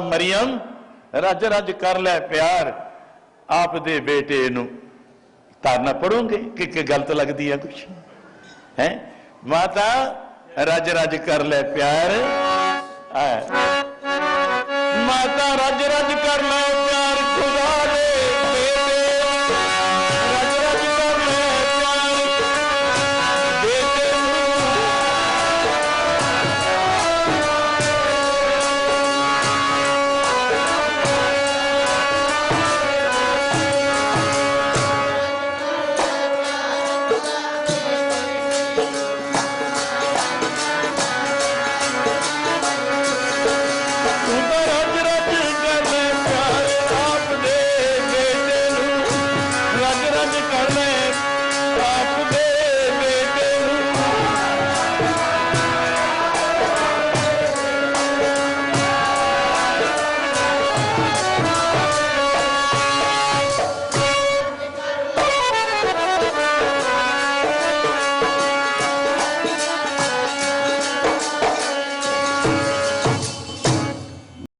ਮਰੀਮ, ਰੱਜ ਰੱਜ ਕਰ ਲੈ ਪਿਆਰ। ਆਪ ਦੇ ਬੇਟੇ ਨੂੰ ਤਾਰਨਾ ਪੜੋਗੇ ਕਿ ਕਿ ਗਲਤ ਲੱਗਦੀ ਹੈ ਕੁਛ? ਹੈ? ਮਾਤਾ, ਰੱਜ ਰੱਜ ਕਰ ਲੈ ਪਿਆਰ। ਮਾਤਾ, ਰੱਜ ਰੱਜ ਕਰ ਲੈ ਕਰਜ ਕਰ ਲੈ ਆਪ